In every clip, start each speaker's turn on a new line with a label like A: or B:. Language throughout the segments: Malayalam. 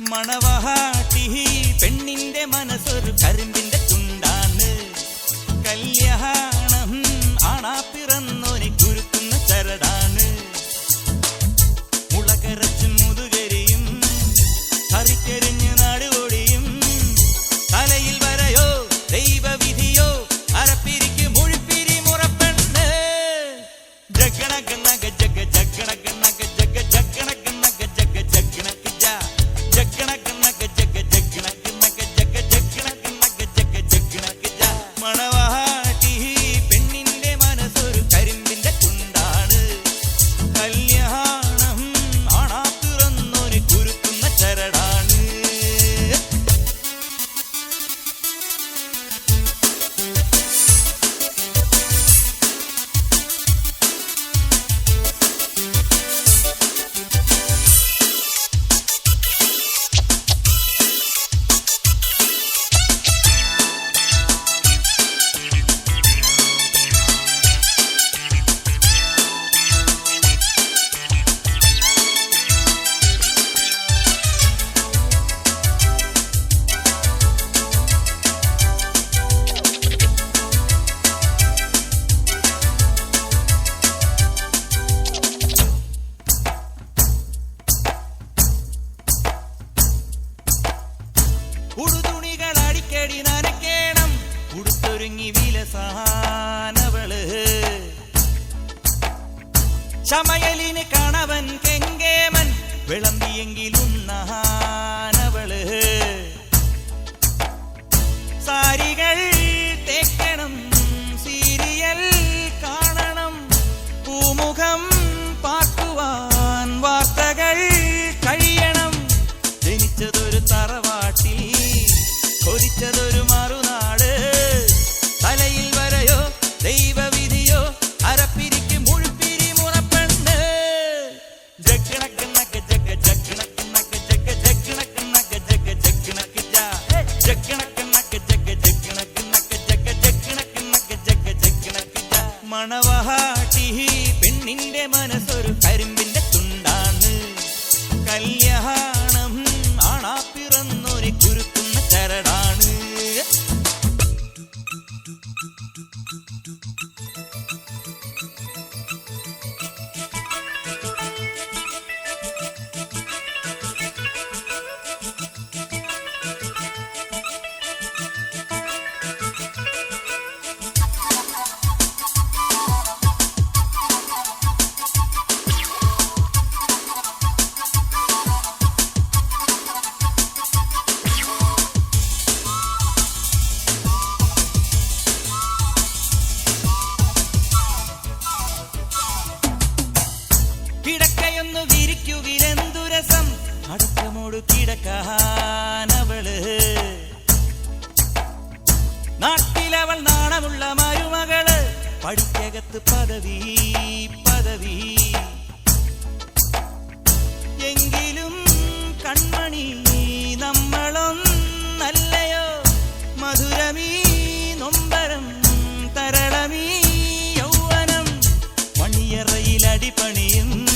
A: മണവഹാട്ടി പെണ്ണിന്റെ മനസ്സൊരു കരിമ്പ നീലസാനവൾ ചമയലിന് കണവൻ കെങ്കേമൻ വിളമ്പ മണവഹാട്ടി. പെണ്ണിന്റെ മനസ്സൊരു കരിമ്പിന്റെ തുണ്ടാണ്. കല്യാണം ആണാ പിറന്നൊരു കുരുക്കുന്ന കരടാണ് അടക്കമോട് കിടക്കാനവൾ നാട്ടിലവൾ നാണമുള്ള മരുമകൾ പഠിക്കകത്ത് പദവി പദവി. എങ്കിലും കൺമണി നമ്മളൊന്നല്ലയോ? മധുരമീ നൊമ്പരം തരളമീ യൗവനം. മണിയറയിൽ അടിപണിയും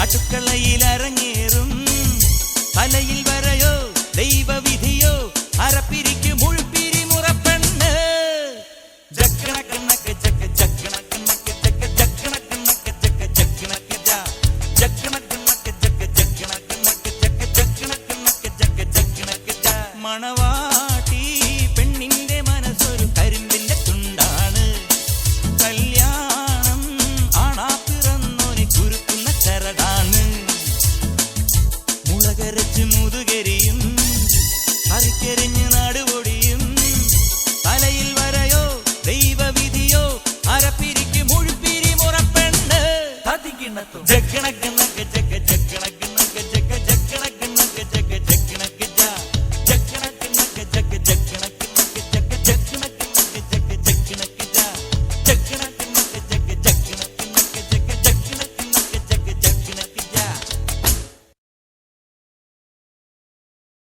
A: അടുക്കളയിൽ അരങ്ങേറും. மலையில் வரையோ தெய்வ விதியோ அறப்பிரிக்கு முள்பிரி முறப்பெண்ணு ஜக்கன கண்ணக்கு ஜக்க ஜக்கன கண்ணக்கு ஜக்க ஜக்கன கண்ணக்கு ஜக்க ஜக்கன கஜா ஜக்கன கண்ணக்கு ஜக்க ஜக்கன கண்ணக்கு ஜக்க ஜக்கன கண்ணக்கு ஜக்க ஜக்கன கஜா மணவா